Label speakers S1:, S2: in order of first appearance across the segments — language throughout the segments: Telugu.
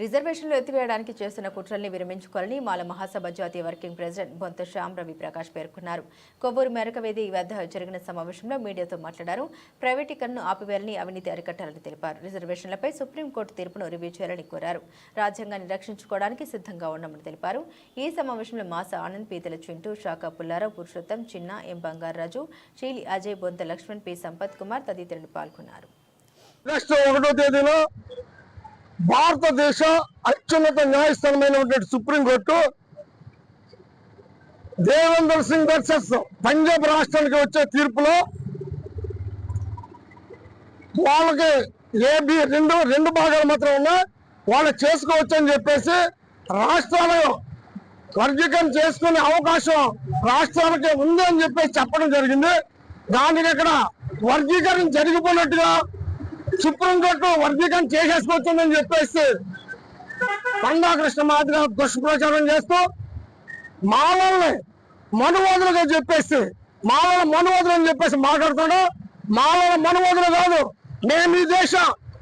S1: రిజర్వేషన్లు ఎత్తివేయడానికి చేస్తున్న కుట్రల్ని విరమించుకోవాలని మాల మహాసభ జాతీయ వర్కింగ్ ప్రెసిడెంట్ బొంత శ్యామ్ రవి ప్రకాష్ పేర్కొన్నారు. కొవ్వూరు మేరకవేది వద్ద జరిగిన సమావేశంలో మీడియాతో మాట్లాడారు. ప్రైవేటీకరణను ఆపివేయాలని అవినీతి అరికట్టాలని తెలిపారు. రిజర్వేషన్లపై సుప్రీంకోర్టు తీర్పును రివ్యూ చేయాలని కోరారు. రాజ్యాంగాన్ని రక్షించుకోవడానికి సిద్ధంగా ఉన్నామని తెలిపారు. ఈ సమావేశంలో మాస ఆనంద్ పీతల చింటూ శాఖ పుల్లారావు పురుషోత్తం చిన్న ఎం బంగారాజు చీలి అజయ్ బొంత లక్ష్మణ్ పి సంపత్ కుమార్ తదితరులు పాల్గొన్నారు.
S2: నెక్స్ట్ ఒకటో భారతదేశ అత్యున్నత న్యాయస్థానమైనటువంటి supreme court Devender Singh versus Punjab రాష్ట్రానికి వచ్చే తీర్పులో వాళ్ళకి ఏబి రెండు రెండు భాగాలు మాత్రం ఉన్నాయి. వాళ్ళు చేసుకోవచ్చు అని చెప్పేసి రాష్ట్రాలు వర్గీకరణ చేసుకునే అవకాశం రాష్ట్రాలకే ఉంది అని చెప్పేసి చెప్పడం జరిగింది. దానికి ఇక్కడ వర్గీకరణ జరిగిపోయినట్టుగా సుప్రీంకోర్టు వర్గీకరణ చేసేసుకొచ్చిందని చెప్పేసి పండా కృష్ణ మాదిరిగా దుష్ప్రచారం చేస్తూ మాలల్ని మనువాదులుగా చెప్పేసి మాలల మనువాదులు అని చెప్పేసి మాట్లాడుతున్నాడు. మాలల మనువాదులు కాదు మేము ఈ దేశ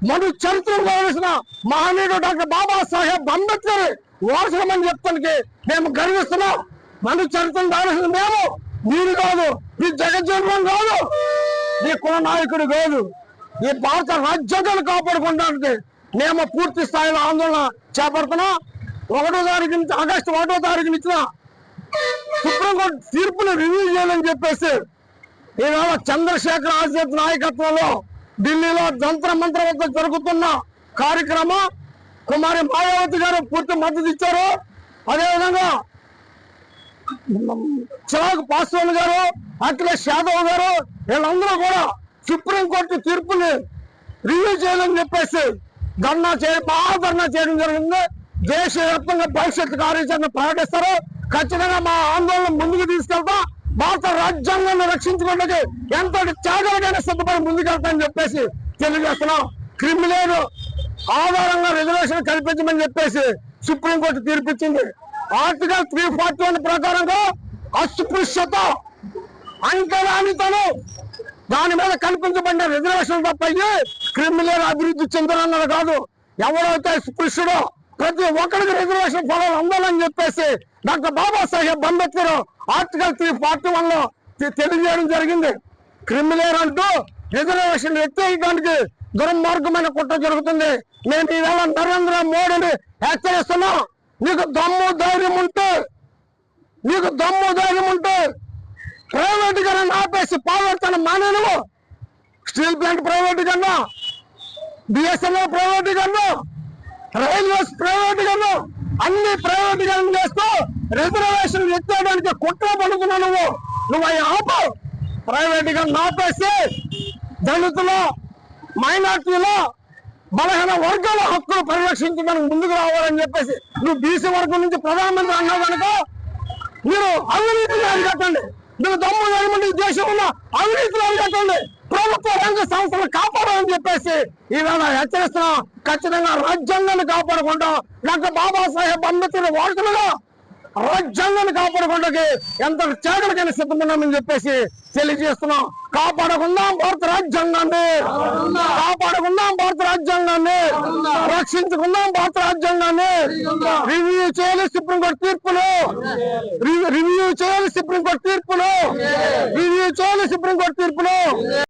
S2: మను చరిత్ర గౌరవించిన మహనీయుడు డాక్టర్ బాబాసాహెబ్ అంబేద్కర్ వారసులమని చెప్తానికి మేము గర్విస్తున్నాం. మను చరిత్రను కావలసిన మేము మీరు కాదు మీ జగజ్జన్మం కాదు మీ కుల నాయకుడు కాదు. ఈ భారత రాజ్యాంగాన్ని కాపాడుకోవడానికి మేము పూర్తి స్థాయిలో ఆందోళన చేపడుతున్నాం. ఒకటో తారీఖు నుంచి ఆగస్టు ఒకటో తారీఖు ఇచ్చిన సుప్రీంకోర్టు తీర్పును రివ్యూ చేయాలని చెప్పేసి ఈవేళ చంద్రశేఖర్ ఆజాద్ నాయకత్వంలో ఢిల్లీలో జంత్ర మంత్ర వద్ద జరుగుతున్న కార్యక్రమం కుమారి మాయావతి గారు పూర్తి మద్దతు ఇచ్చారు. అదేవిధంగా చిరాగ్ పాస్వాన్ గారు అఖిలేష్ యాదవ్ గారు వీళ్ళందరూ కూడా సుప్రీంకోర్టు తీర్పుని రివ్యూ చేయాలని చెప్పేసి ధర్నా చే మహాధర్నా చేయడం జరిగింది. దేశవ్యాప్తంగా భవిష్యత్తు కార్యాచరణ ప్రకటిస్తారు. ఖచ్చితంగా మా ఆందోళన ముందుకు తీసుకెళ్తాం. భారత రాజ్యాంగాన్ని రక్షించుకోవడానికి ఎంత త్యాగాలకైనా సిద్ధపడి ముందుకెళ్తామని చెప్పేసి తెలియజేస్తున్నాం. క్రిమిలేరు ఆధారంగా రిజర్వేషన్ కల్పించమని చెప్పేసి సుప్రీంకోర్టు తీర్పిచ్చింది. ఆర్టికల్ త్రీ ఫార్టీ వన్ ప్రకారంగా అస్పృశ్యత అంకరానితను దాని మీద కల్పించబడిన రిజర్వేషన్ తప్ప క్రిమినల్ అభివృద్ధి చెందనన్నది కాదు. ఎవరైతే స్పృశ్యుడో ప్రతి ఒక్కరికి రిజర్వేషన్ పొలాలు ఉండాలని చెప్పేసి doctor Babasaheb Ambedkar article three forty వన్లో తెలియజేయడం జరిగింది. క్రిమినల్ అంటూ రిజర్వేషన్ ఎత్తేయడానికి దుర్మార్గమైన కుట్ర జరుగుతుంది. మేము ఈవేళ నరేంద్ర మోడీని హెచ్చరిస్తున్నాం. నీకు దమ్ము ధైర్యం ఉంటే నీకు దమ్ము ధైర్యం ఉంటే ప్రైవేట్గా ఆపేసి పాల్గొడతాను మానేనువు స్టీల్ ప్లాంట్ ప్రైవేట్ కన్నా బిఎస్ఎన్ఎల్ ప్రైవేట్ కన్నా రైల్వేస్ ప్రైవేట్ కన్నా అన్ని ప్రైవేట్ కన్నా చేస్తూ రిజర్వేషన్ ఎత్తేయడానికి కుట్ర పడుతున్నావు నువ్వు. నువ్వు అవి ఆపు. ప్రైవేట్గా ఆపేసి దళితులు మైనార్టీలో బలహీన వర్గాల హక్కులు పరిరక్షించడానికి ముందుకు రావాలని చెప్పేసి నువ్వు బీసీ వర్గం నుంచి ప్రధానమంత్రి అన్నావు కనుక మీరు అవినీతిని అరికట్టండి. మీరు దమ్ము లేకుండా ఈ దేశంలో అవినీతిలో అరికట్టండి. ప్రభుత్వ రంగ సంస్థలు కాపాడాలని చెప్పేసి ఈవేళ హెచ్చరిస్తున్నాం. ఖచ్చితంగా రాజ్యాంగాన్ని కాపాడకుండా డాక్టర్ బాబాసాహెబ్ అంబేద్కర్ వారసులుగా రాజ్యాంగాన్ని కాపాడకుండా ఎంత త్యాగలకైనా సిద్ధమున్నామని చెప్పేసి తెలియజేస్తున్నాం. కాపాడకుండా భారత రాజ్యాంగాన్ని. భారత రాజ్యాంగాన్ని రక్షించుకుందాం భారత రాజ్యాంగాన్ని రివ్యూ చేయాలి సుప్రీంకోర్టు తీర్పులు. రివ్యూ చేయాలి సుప్రీంకోర్టు తీర్పులు. రివ్యూ చేయాలి సుప్రీంకోర్టు తీర్పులు.